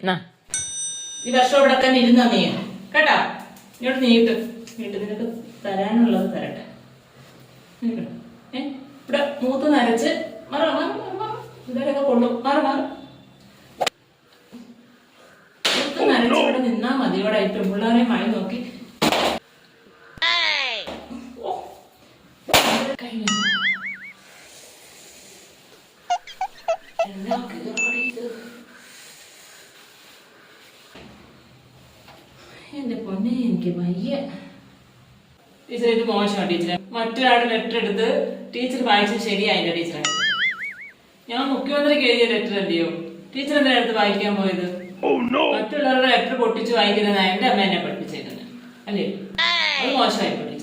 എന്നാ ഈ വർഷം ഇവിടെ തന്നെ ഇരുന്ന നീ. കേട്ടാ? ഇങ്ങോട്ട് നീട്ട് നീട്ട് നിനക്ക് തരാനുള്ളത് തരട്ടെ. ഇവിടെ മൂത്ത് നരച്ച്. മറ ഇതൊക്കെ കൊണ്ടു മാറ. മൂത്ത് നരച്ച് ഇവിടെ നിന്നാ മതി. ഇവിടെ ഈ പിള്ളേരെ മഴ നോക്കി. കഴിഞ്ഞു എന്റെ പൊന്നെ എനിക്ക് വയ്യ. ടീച്ചർ ഇത് മോശമാണ് ടീച്ചറെ മറ്റൊരാളുടെ ലെറ്റർ എടുത്ത് ടീച്ചർ വായിച്ചത് ശരിയായില്ല ടീച്ചറെ ഞാൻ മുഖ്യമന്ത്രിക്ക് എഴുതിയ ലെറ്റർ അല്ലയോ? ടീച്ചർ എന്തിനാ എടുത്ത് വായിക്കാൻ പോയത്? മറ്റുള്ളവരുടെ ലെറ്റർ പൊട്ടിച്ച് വായിക്കുന്നത് എന്റെ അമ്മ എന്നെ പഠിപ്പിച്ചേക്കുന്നത്. അല്ലേ? അത് മോശമായിപ്പോയി.